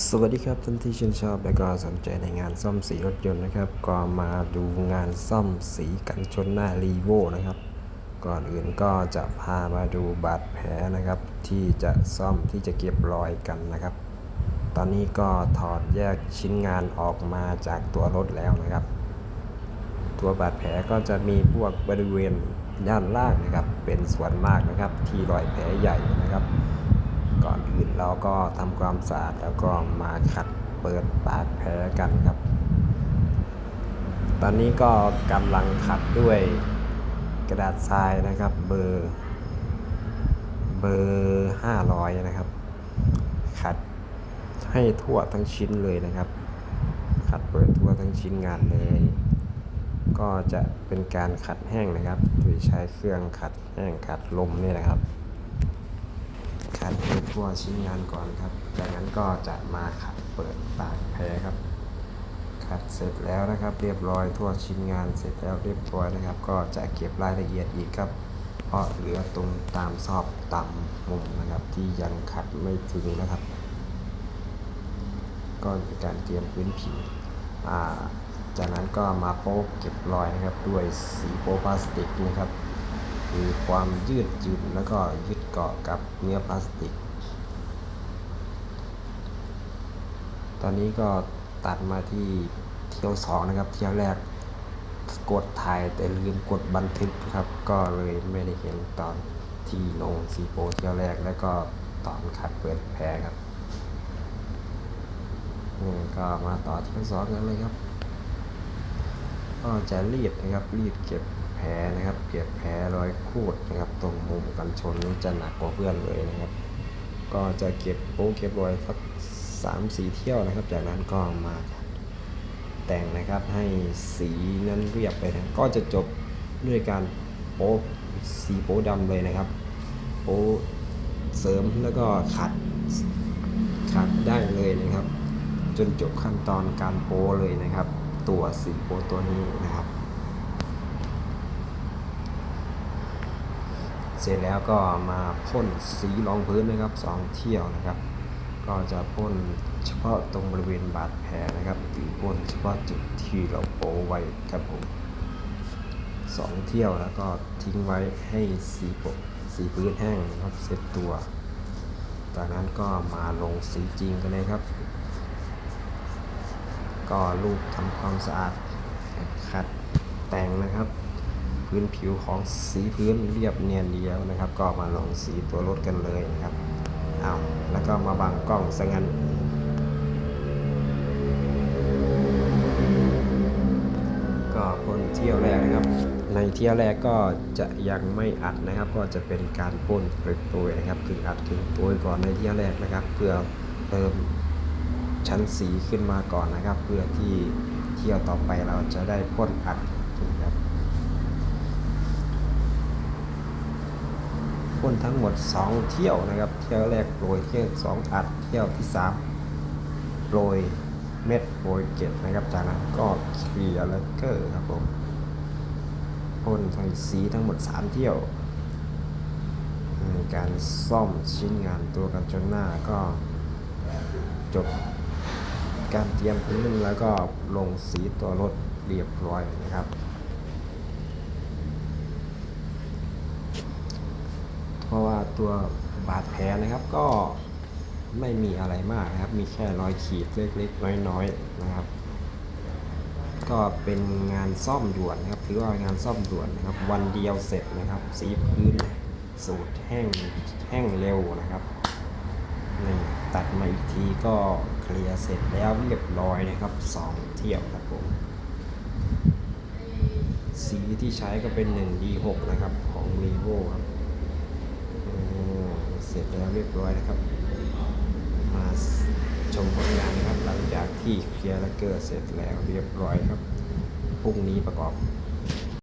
สวัสดีครับท่านที่ชื่นชอบและก็สนใจในงานซ่อมสีรถยนต์นะครับ ก็มาดูงานซ่อมสีกันชนหน้ารีโวนะครับ ก่อนอื่นก็จะพามาดูบาดแผลนะครับ ที่จะซ่อมที่จะเก็บรอยกันนะครับ ตอนนี้ก็ถอดแยกชิ้นงานออกมาจากตัวรถแล้วนะครับ ตัวบาดแผลก็จะมีพวกบริเวณด้านล่างนะครับ เป็นส่วนมากนะครับ ที่รอยแผลใหญ่นะครับ ก่อนอื่นเราก็ทำความสะอาดแล้วก็มาขัดเปิดปากแผลกันครับ ตอนนี้ก็กำลังขัดด้วยกระดาษทรายนะครับเบอร์เบอร์500นะครับ ขัดให้ทั่วทั้งชิ้นเลยนะครับ ขัดเปิดทั่วทั้งชิ้นงานเลย ก็จะเป็นการขัดแห้งนะครับ โดยใช้เครื่องขัดแห้งขัดลมนี่แหละครับ ขัดให้ทั่วชิ้นงานก่อนครับ จากนั้นก็จะมาขัดเปิดปากแผลครับ ขัดเสร็จแล้วนะครับ เรียบร้อยทั่วชิ้นงานเสร็จแล้วเรียบร้อยนะครับ ก็จะเก็บรายละเอียดอีกครับ เพราะเหลือตรงตามซอกต่ำมุมนะครับ ที่ยังขัดไม่ถึงนะครับ ก็เป็นการเตรียมพื้นผิวอ่าจากนั้นก็มาโป๊กเก็บรอยนะครับ ด้วยสีโป๊พลาสติกนะครับ มีความยืดหยุ่นแล้วก็ยึด เกาะกับเนื้อพลาสติก ตอนนี้ก็ตัดมาที่เที่ยวสองนะครับ เที่ยวแรกกดถ่ายแต่ลืมกดบันทึกครับ ก็เลยไม่ได้เห็นตอนที่ลงซีโปเที่ยวแรกแล้วก็ตอนขัดเปิดแผลครับนี่ก็มาต่อเที่ยวสองกันเลยครับ ก็จะรีดนะครับรีดเก็บ ผลนะครับ เก็บแผลรอยขูดนะครับ ตรงมุมกันชนนี้จะหนักกว่าเพื่อนเลยนะครับ ก็จะเก็บโป๊เก็บรอยสักสามสี่เที่ยวนะครับ จากนั้นก็มาแต่งนะครับให้สีนั้นเรียบไปนะก็จะจบด้วยการโป๊สีโป๊ดำเลยนะครับ โป๊เสริมแล้วก็ขัดขัดได้เลยนะครับ จนจบขั้นตอนการโป้เลยนะครับ ตัวสีโป้ตัวนี้นะครับ เสร็จแล้วก็มาพ่นสีรองพื้นนะครับสองเที่ยวนะครับ ก็จะพ่นเฉพาะตรงบริเวณบาดแผลนะครับหรือพ่นเฉพาะจุดที่เราโปไว้ครับผมสองเที่ยวแล้วก็ทิ้งไว้ให้สีปะสีพื้นแห้งนะครับเสร็จตัว จากนั้นก็มาลงสีจริงกันเลยครับ ก็ลูบทำความสะอาดขัดแต่งนะครับ พื้นผิวของสีพื้นเรียบเนียนเดียวนะครับ ก็มาลงสีตัวรถกันเลยนะครับเอาแล้วก็มาบังกล้องซะงั้นก็พ่นเที่ยวแรกนะครับ ในเที่ยวแรกก็จะยังไม่อัดนะครับ ก็จะเป็นการพ่นโปรยๆนะครับคืออัดคือโปรยก่อนในเที่ยวแรกนะครับ เพื่อเติมชั้นสีขึ้นมาก่อนนะครับ เพื่อที่เที่ยวต่อไปเราจะได้พ่นอัดนะครับ พ่นทั้งหมด 2 เที่ยวนะครับ เที่ยวแรกโปรยเที่ยวสองอัดเที่ยวที่3โปรยเม็ดโปรยเกล็ดนะครับ จากนั้นก็เคลียร์แล้วเกอร์ครับผมพ่นใส่สีทั้งหมด 3 เที่ยว ในการซ่อมชิ้นงานตัวกันจนหน้าก็จบการเตรียมพื้นแล้วก็ลงสีตัวรถเรียบร้อยนะครับ เพราะว่า ตัวบาดแผลนะครับก็ไม่มีอะไรมากนะครับ มีแค่รอยขีดเล็กๆ น้อยๆนะครับ ก็เป็นงานซ่อมด่วนนะครับ ถือว่างานซ่อมด่วนนะครับ วันเดียวเสร็จนะครับ สีพื้นสูตรแห้งแห้งเร็วนะครับนี่ตัดมาอีกทีก็เคลียร์เสร็จแล้วเรียบร้อยนะครับสองเที่ยวครับผมสีที่ใช้ก็เป็น 1D6 นะครับของ r e v o ครับ เสร็จแล้วเรียบร้อยนะครับ มาชมผลงานนะครับ หลังจากที่เคลียร์และเกอร์เสร็จแล้วเรียบร้อยครับพรุ่งนี้ประกอบ